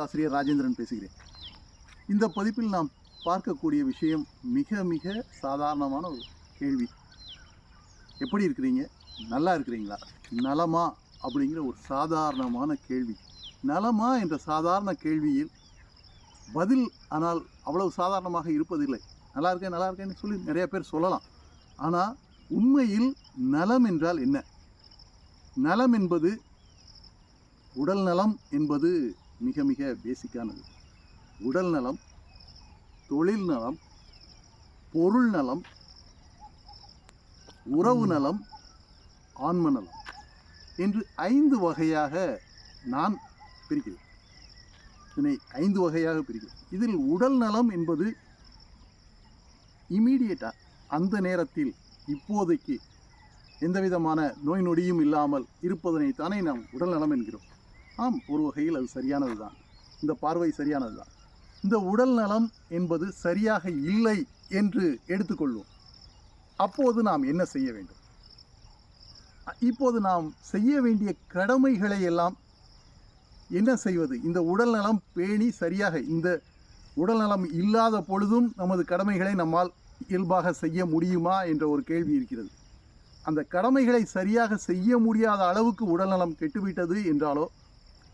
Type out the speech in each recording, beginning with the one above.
ஆசிரியர் ராஜேந்திரன் பேசுகிறேன். இந்த பதிப்பில் நாம் பார்க்கக்கூடிய விஷயம் மிக மிக சாதாரணமான ஒரு கேள்வி. எப்படி இருக்கிறீங்க? நல்லா இருக்கிறீங்களா? நலமா? அப்படிங்கிற ஒரு சாதாரணமான கேள்வி. நலமா என்ற சாதாரண கேள்வியில் பதில் ஆனால் அவ்வளவு சாதாரணமாக இருப்பதில்லை. நல்லா இருக்கேன் நல்லா இருக்கேன்னு சொல்லி நிறைய பேர் சொல்லலாம். ஆனால் உண்மையில் நலம் என்றால் என்ன? நலம் என்பது உடல் நலம் என்பது மிக மிக பேசிக்கானது உடல் நலம் தொழில் நலம் பொருள் நலம் உறவு நலம் ஆன்ம நலம் என்று ஐந்து வகையாக நான் பிரிக்கிறேன். இதனை ஐந்து வகையாக பிரிக்கிறேன். இதில் உடல் நலம் என்பது இமீடியட்டாக அந்த நேரத்தில் இப்போதைக்கு எந்த விதமான நோய் நொடியும் இல்லாமல் இருப்பதனைத்தானே நாம் உடல் நலம் என்கிறோம். ஆம் ஒரு வகையில் அது சரியானது தான் இந்த பார்வை சரியானது தான் இந்த உடல் நலம் என்பது சரியாக இல்லை என்று எடுத்துக்கொள்வோம். அப்போது நாம் என்ன செய்ய வேண்டும்? இப்போது நாம் செய்ய வேண்டிய கடமைகளை எல்லாம் என்ன செய்வது? இந்த உடல் நலம் பேணி சரியாக இந்த உடல் நலம் இல்லாத பொழுதும் நமது கடமைகளை நம்மால் இயல்பாக செய்ய முடியுமா என்ற ஒரு கேள்வி இருக்கிறது. அந்த கடமைகளை சரியாக செய்ய முடியாத அளவுக்கு உடல்நலம் கெட்டுவிட்டது என்றாலோ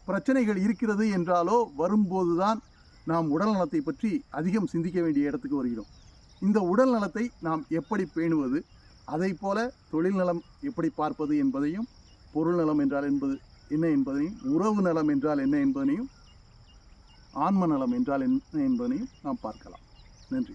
பிரச்சனைகள் இருக்கிறது என்றாலோ வரும்போதுதான் நாம் உடல் நலத்தை பற்றி அதிகம் சிந்திக்க வேண்டிய இடத்துக்கு வருகிறோம். இந்த உடல் நலத்தை நாம் எப்படி பேணுவது அதை போல தொழில் நலம் எப்படி பார்ப்பது என்பதையும் பொருள் நலம் என்றால் என்பது என்ன என்பதையும் உறவு நலம் என்றால் என்ன என்பதனையும் ஆன்ம நலம் என்றால் என்ன என்பதனையும் நாம் பார்க்கலாம். நன்றி.